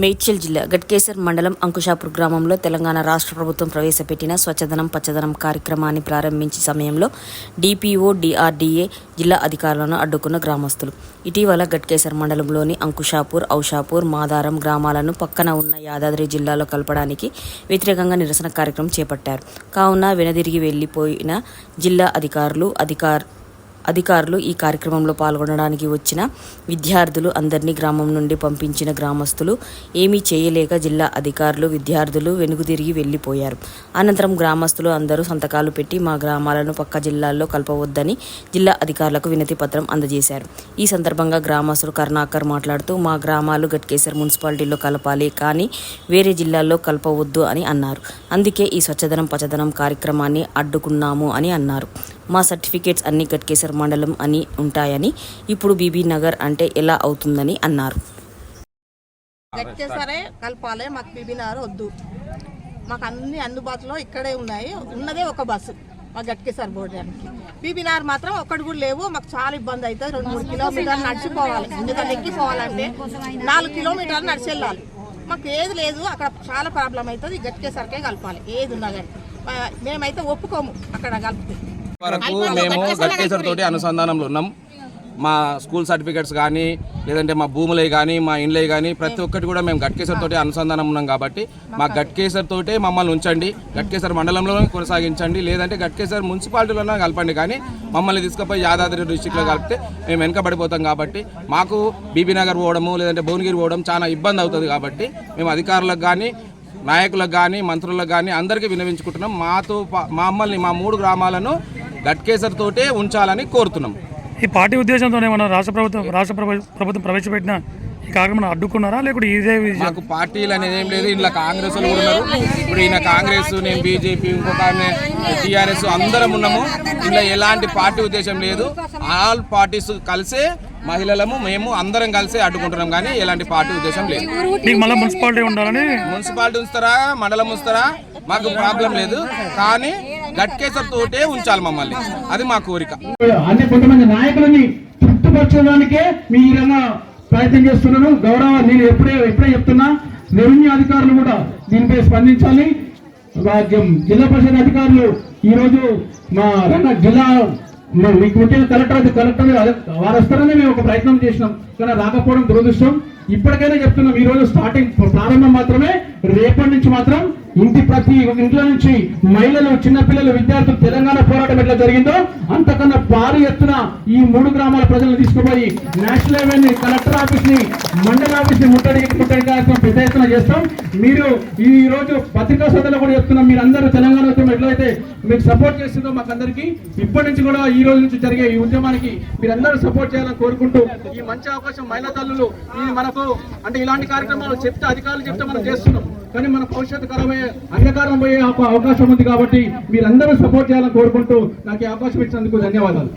మేడ్చల్ జిల్లా గట్కేసర్ మండలం అంకుషాపూర్ గ్రామంలో తెలంగాణ రాష్ట్ర ప్రభుత్వం ప్రవేశపెట్టిన స్వచ్ఛదనం పచ్చదనం కార్యక్రమాన్ని ప్రారంభించే సమయంలో డిపిఓ డిఆర్డీఏ జిల్లా అధికారులను అడ్డుకున్న గ్రామస్తులు. ఇటీవల గట్కేసర్ మండలంలోని అంకుషాపూర్ ఔషాపూర్ మాదారం గ్రామాలను పక్కన ఉన్న యాదాద్రి జిల్లాలో కలపడానికి వ్యతిరేకంగా నిరసన కార్యక్రమం చేపట్టారు. కావున వెనదిరిగి వెళ్ళిపోయిన జిల్లా అధికారులు అధికార అధికారులు ఈ కార్యక్రమంలో పాల్గొనడానికి వచ్చిన విద్యార్థులు అందరినీ గ్రామం నుండి పంపించిన గ్రామస్తులు ఏమీ చేయలేక జిల్లా అధికారులు విద్యార్థులు వెనుగుదిరిగి వెళ్ళిపోయారు అనంతరం గ్రామస్తులు అందరూ సంతకాలు పెట్టి మా గ్రామాలను పక్క జిల్లాల్లో కలపవద్దని జిల్లా అధికారులకు వినతి పత్రం అందజేశారు. ఈ సందర్భంగా గ్రామస్తులు కరుణాకర్ మాట్లాడుతూ మా గ్రామాలు గట్కేశ్వర్ మున్సిపాలిటీలో కలపాలి కానీ వేరే జిల్లాల్లో కలపవద్దు అని అన్నారు. అందుకే ఈ స్వచ్ఛదనం పచ్చదనం కార్యక్రమాన్ని అడ్డుకున్నాము అని అన్నారు. మా సర్టిఫికేట్స్ అన్ని గట్కేసర్ మండలం అని ఉంటాయని ఇప్పుడు బీబీ నగర్ అంటే ఎలా అవుతుందని అన్నారు. గట్టే సరే కలపాలి మాకు బీబీనార్ వద్దు. మాకు అన్ని అందుబాటులో ఇక్కడే ఉన్నాయి. ఉన్నదే ఒక బస్సు మాకు గట్కే సరిపోవడానికి బీబీనార్ మాత్రం ఒక్కటి కూడా లేవు. మాకు చాలా ఇబ్బంది అవుతుంది. రెండు మూడు కిలోమీటర్లు నడిచిపోవాలి. ఎందుకంటే ఎక్కిపోవాలంటే నాలుగు కిలోమీటర్లు నడిచి వెళ్ళాలి మాకు ఏది లేదు. అక్కడ చాలా ప్రాబ్లం అవుతుంది. గట్కేసరికే కలపాలి. ఏది ఉన్నా కానీ. మేమైతే ఒప్పుకోము అక్కడ కలిపితే. వరకు మేము గట్కేసర్ తోటి అనుసంధానంలో ఉన్నాం. మా స్కూల్ సర్టిఫికెట్స్ కానీ లేదంటే మా భూములే కానీ మా ఇండ్లే కానీ ప్రతి ఒక్కటి కూడా మేము గట్కేసర్ తోటి అనుసంధానం ఉన్నాం కాబట్టి మా గట్కేసర్ తోటే మమ్మల్ని ఉంచండి గట్కేసర్ మండలంలో కొనసాగించండి లేదంటే గట్కేసర్ మున్సిపాలిటీలోనే కలపండి. కానీ మమ్మల్ని తీసుకుపోయి యాదాద్రి డిస్టిక్లో కలిపితే మేము వెనకబడిపోతాం కాబట్టి మాకు బీబీ నగర్ పోవడము లేదంటే భువనగిరి పోవడం చాలా ఇబ్బంది అవుతుంది కాబట్టి మేము అధికారులకు కానీ నాయకులకు కానీ మంత్రులకు కానీ అందరికీ వినవించుకుంటున్నాం మాతో మమ్మల్ని మా మూడు గ్రామాలను గట్కేసర్ తోటే ఉంచాలని కోరుతున్నాం. ఈ పార్టీ ఉద్దేశంతో ఏమన్నా రాష్ట్ర ప్రభుత్వం రాష్ట్ర ప్రభు- ప్రభుత్వం ప్రవేశపెట్టిన ఈ కార్యక్రమం అడ్డుకున్నారా? లేకుంటే ఇదే మాకు పార్టీలు అనేది ఏం లేదు. ఇంట్లో కాంగ్రెస్ కూడా ఉన్నారు. ఇప్పుడు ఈయన కాంగ్రెస్ నేను బీజేపీ ఇంకొక టీఆర్ఎస్ అందరం ఉన్నాము. ఇంట్లో ఎలాంటి పార్టీ ఉద్దేశం లేదు. ఆల్ పార్టీస్ కలిసే మహిళలము మేము అందరం కలిసి అడ్డుకుంటున్నాం. కానీ ఎలాంటి పార్టీ ఉద్దేశం లేదు. మున్సిపాలిటీ ఉండాలని? మున్సిపాలిటీ ఉంచుతారా? మండలం ఉంచుతారా? మాకు ప్రాబ్లం లేదు. కానీ గట్కేసర్ తోటే ఉంచాలి మమ్మల్ని. అది మా కోరిక. అన్ని కొంతమంది నాయకులని తృప్తిపరచడానికే మీ ప్రయత్నం చేస్తున్నాను గౌరవ నేను ఎప్పుడే ఎప్పుడే చెప్తున్నా రెవెన్యూ అధికారులు కూడా దీనిపై స్పందించాలి. జిల్లా పరిషత్ అధికారులు ఈ రోజు మా రంగ జిల్లా మీకు ముఖ్యంగా కలెక్టర్ అది కలెక్టర్ అదే- వారు వస్తారని మేము ఒక ప్రయత్నం చేసినాం. కానీ రాకపోవడం దురదృష్టం. ఇప్పటికైనా చెప్తున్నాం ఈ రోజు స్టార్టింగ్ ప్రారంభం మాత్రమే రేపటి నుంచి మాత్రం ఇంటి ప్రతి ఇంట్లో నుంచి మహిళలు చిన్నపిల్లలు విద్యార్థులు తెలంగాణ పోరాటం ఎట్లా జరిగిందో అంతకన్నా భారీ ఎత్తున ఈ మూడు గ్రామాల ప్రజలను తీసుకుపోయి నేషనల్ హైవేని కలెక్టర్ ఆఫీస్ని మండల ఆఫీస్ని ముట్టడి ముట్టడి కార్యక్రమం పెద్ద ఎత్తున చేస్తాం. మీరు ఈ రోజు పత్రికా సభలో కూడా చెప్తున్నాం. మీరు అందరూ తెలంగాణ ఉద్యమం ఎట్లయితే మీకు సపోర్ట్ చేస్తుందో మాకు అందరికీ ఇప్పటి నుంచి కూడా ఈ రోజు నుంచి జరిగే ఈ ఉద్యమానికి మీరందరూ సపోర్ట్ చేయాలని కోరుకుంటూ ఈ మంచి అవకాశం మహిళా తల్లులు ఇది మనకు అంటే ఇలాంటి కార్యక్రమాలు చెప్తే అధికారులు చెప్తే మనం చేస్తున్నాం. కానీ మన భవిష్యత్తు కరమయ్యే అంధకారం పోయే అవకాశం ఉంది కాబట్టి మీరందరూ సపోర్ట్ చేయాలని కోరుకుంటూ నాకు ఈ అవకాశం ఇచ్చినందుకు ధన్యవాదాలు.